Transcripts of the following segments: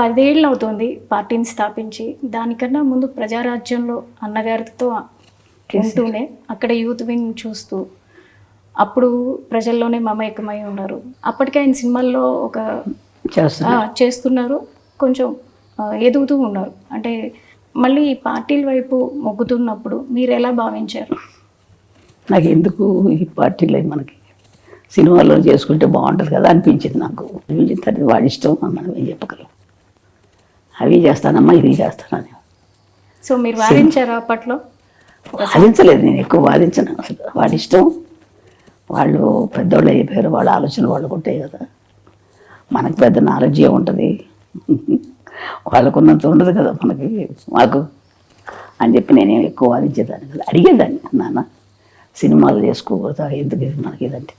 పదేళ్ళు అవుతుంది పార్టీని స్థాపించి. దానికన్నా ముందు ప్రజారాజ్యంలో అన్నగారితో ఉంటూనే అక్కడ యూత్ వింగ్ చూస్తూ అప్పుడు ప్రజల్లోనే మమేకమై ఉన్నారు. అప్పటికే ఆయన సినిమాల్లో ఒక చేస్తున్నారు. కొంచెం ఎదుగుతూ ఉన్నారు. అంటే మళ్ళీ ఈ పార్టీల వైపు మొగ్గుతున్నప్పుడు మీరు ఎలా భావించారు? నాకు ఎందుకు ఈ పార్టీలో మనకి? సినిమాలో చేసుకుంటే బాగుంటుంది కదా అనిపించింది నాకు. అనిపించిన తర్వాత వాడి ఇష్టం మనం ఏం చెప్పగలం. అవి చేస్తానమ్మా ఇది చేస్తానని. సో మీరు వాదించారా అప్పట్లో? వాదించలేదు నేను ఎక్కువ వాదించను. అసలు వాడి ఇష్టం. వాళ్ళు పెద్దోళ్ళు అయిపోయారు వాళ్ళ ఆలోచన వాళ్ళకు ఉంటాయి కదా. మనకు పెద్ద నాలెడ్జ్ ఉంటుంది. వాళ్ళకున్నంత ఉండదు కదా మనకి. మాకు అని చెప్పి నేనేం ఎక్కువ వాదించేదాన్ని కదా. అడిగేదాన్ని నాన్న సినిమాలు చేసుకోకూడదా? ఎందుకు ఇది మనకి ఇదంటే?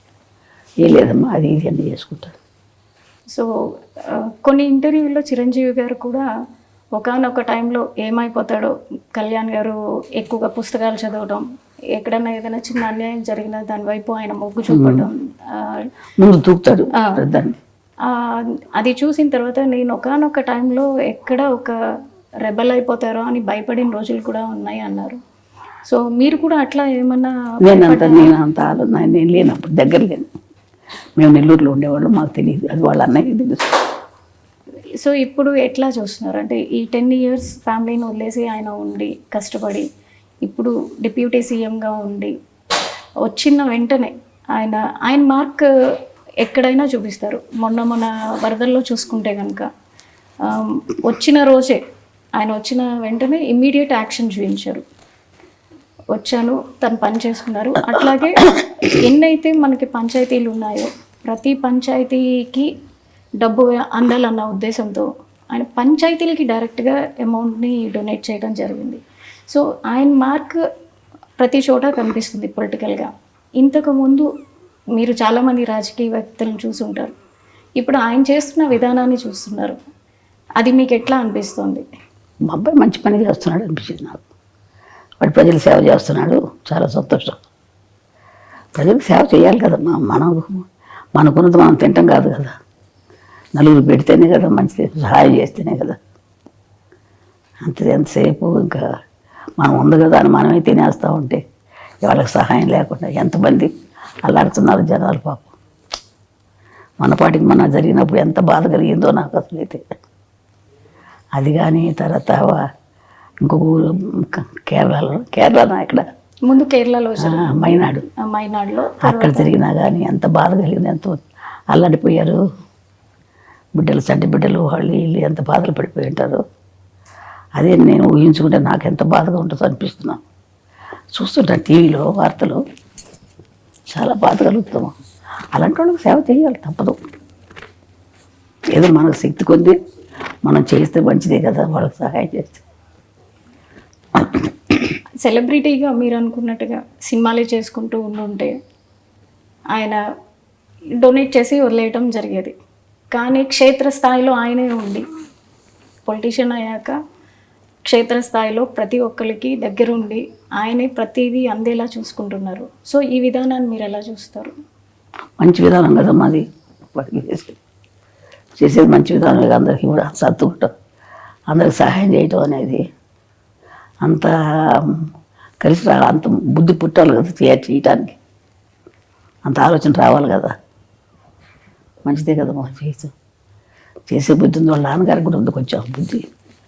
ఏం లేదమ్మా అది ఇది అన్నీ చేసుకుంటాను సో ఆ, కొన్ని ఇంటర్వ్యూల్లో చిరంజీవి గారు కూడా ఒకానొక టైంలో ఏమైపోతాడో కళ్యాణ్ గారు ఎక్కువగా పుస్తకాలు చదవడం ఎక్కడన్నా ఏదైనా చిన్న అన్యాయం జరిగినా దాని వైపు ఆయన మొగ్గు చూపడం ముందు తూకుతాడు. దాన్ని. ఆ, అది చూసిన తర్వాత నేను ఒకానొక టైంలో ఎక్కడ ఒక రెబల్ అయిపోతారో అని భయపడిన రోజులు కూడా ఉన్నాయి అన్నారు. సో మీరు కూడా అట్లా ఏమన్నా నేను అంత నేను అంత ఆలోచన నేను లేనప్పుడు దగ్గర లేను. మేము నెల్లూరులో ఉండేవాళ్ళు మాకు తెలియదు. అది వాళ్ళ అన్నయ్య తెలుసు. సో ఇప్పుడు ఎట్లా చూస్తున్నారు? అంటే ఈ టెన్ ఇయర్స్ ఫ్యామిలీని వదిలేసి ఆయన ఉండి కష్టపడి ఇప్పుడు డిప్యూటీ సీఎంగా ఉండి వచ్చిన వెంటనే ఆయన ఆయన మార్క్ ఎక్కడైనా చూపిస్తారు. మొన్న మన వరదల్లో చూసుకుంటే కనుక వచ్చిన రోజే ఆయన వచ్చిన వెంటనే ఇమ్మీడియట్ యాక్షన్ చూపించారు. వచ్చాను తను పని చేసుకున్నారు. అట్లాగే ఎన్నైతే మనకి పంచాయతీలు ఉన్నాయో ప్రతి పంచాయతీకి డబ్బు అందాలన్న ఉద్దేశంతో ఆయన పంచాయతీలకి డైరెక్ట్గా అమౌంట్ని డొనేట్ చేయడం జరిగింది. సో ఆయన మార్క్ ప్రతి చోట కనిపిస్తుంది పొలిటికల్గా. ఇంతకుముందు మీరు చాలామంది రాజకీయ వ్యక్తులను చూసుంటారు ఇప్పుడు ఆయన చేస్తున్న విధానాన్ని చూస్తున్నారు. అది మీకు ఎట్లా అనిపిస్తుంది? మా అబ్బాయి మంచి పని చేస్తున్నాడు అనిపించింది నాకు. వాడు ప్రజలు సేవ చేస్తున్నాడు. చాలా సంతోషం. ప్రజలకు సేవ చేయాలి కదమ్మా మనం మనకున్నది మనం తింటాం కాదు కదా. నలుగురు పెడితేనే కదా మంచిది సహాయం చేస్తేనే కదా. అంతే ఎంతసేపు ఇంకా మనం ఉంది కదా అని మనమే తినేస్తూ ఉంటే వాళ్ళకి సహాయం లేకుండా ఎంతమంది అల్లాడుతున్నారు జనాలు పాపం. మన పాటికి మన జరిగినప్పుడు ఎంత బాధ కలిగిందో నాకు అసలు అయితే. అది కానీ తర్వాత వా- ఇంకొక ఊరు కేరళలో కేరళనా ఇక్కడ. ముందు కేరళలో మైనాడు. మైనాడులో అక్కడ జరిగినా కానీ ఎంత బాధ కలిగింది ఎంతో అల్లాడిపోయారు. బిడ్డలు చంటి బిడ్డలు వాళ్ళు వీళ్ళు ఎంత బాధలు పడిపోయి ఉంటారు. అదే నేను ఊహించుకుంటే నాకు ఎంత బాధగా ఉంటుందో అనిపిస్తున్నాను చూస్తుంటాను టీవీలో వార్తలు. చాలా బాధ కలుగుతాము. అలాంటి వాళ్ళకి సేవ చేయాలి తప్పదు. ఏదో మనకు శక్తి కొద్ది మనం చేస్తే మంచిదే కదా వాళ్ళకి సహాయం చేస్తే. సెలబ్రిటీగా మీరు అనుకున్నట్టుగా సినిమాలే చేసుకుంటూ ఉండుంటే ఆయన డొనేట్ చేసి వదిలేయటం జరిగేది. కానీ క్షేత్రస్థాయిలో ఆయనే ఉండి పొలిటీషియన్ అయ్యాక క్షేత్రస్థాయిలో ప్రతి ఒక్కరికి దగ్గరుండి ఆయనే ప్రతిదీ అందేలా చూసుకుంటున్నారు. సో ఈ విధానాన్ని మీరు ఎలా చూస్తారు? మంచి విధానం కదా మాది. చేసేది మంచి విధానమే అందరికీ కూడా. సర్దుకుంటాం. అందరికి సహాయం చేయటం అనేది అంత కలిసి రా అంత బుద్ధి పుట్టాలి కదా చేయ చేయటానికి అంత ఆలోచన రావాలి కదా. మంచిదే కదా మా చేసి చేసే బుద్ధి ఉంది. వాళ్ళ నాన్నగారికి కూడా ఉంది కొంచెం బుద్ధి